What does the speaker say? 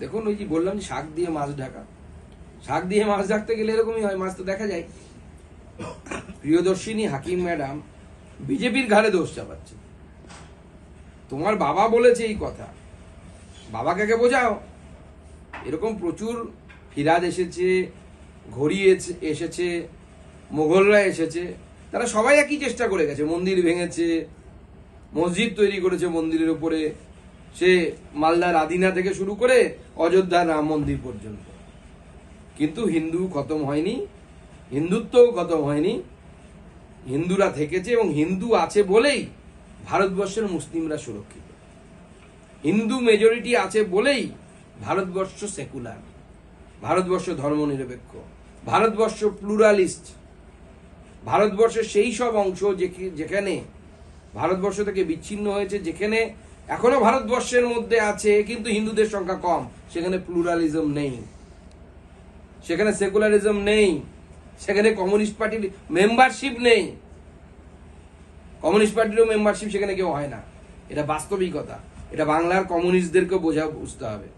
দেখুন ওই যে বললাম যে শাক দিয়ে মাছ ঢাকা। শাক দিয়ে মাছ ঢাকতে গেলে এরকমই হয়, মাছ তো দেখা যায়। প্রিয়দর্শিনী, হাকিম ম্যাডাম বিজেপির ঘাড়ে দোষ চাপাচ্ছে তোমার বাবা বলেছে এই কথা। বাবাকে আগে বোঝাও? এরকম প্রচুর ফিরাদ এসেছে, ঘড়ি এসে- এসেছে মোগলরা এসেছে। তারা সবাই একই চেষ্টা করে গেছে। মন্দির ভেঙেছে, মসজিদ তৈরি করেছে মন্দিরের উপরে। সে মালদার আদিনা থেকে শুরু করে অযোধ্যার রাম মন্দির পর্যন্ত। কিন্তু হিন্দু খতম হয়নি, হিন্দুত্বও খতম হয়নি। হিন্দুরা থেকেছে এবং হিন্দু আছে বলেই ভারতবর্ষের মুসলিমরা সুরক্ষিত। হিন্দু মেজরিটি আছে বলেই ভারতবর্ষ সেকুলার ভারতবর্ষ ধর্মনিরপেক্ষ, ভারতবর্ষ প্লুরালিস্ট ভারতবর্ষের সেই সব অংশ যেখানে ভারতবর্ষ থেকে বিচ্ছিন্ন হয়েছে, যেখানে এখনও ভারতবর্ষের মধ্যে আছে, কিন্তু হিন্দুদের সংখ্যা কম। সেখানে প্লুরালিজম নেই। সেখানে সেকুলারিজম নেই। সেখানে কমিউনিস্ট পার্টির মেম্বারশিপ নেই। কমিউনিস্ট পার্টিরও মেম্বারশিপ সেখানে কেউ হয় না। এটা বাস্তবিকতা। এটা বাংলার কমিউনিস্টদেরকে বোঝা বুঝতে হবে।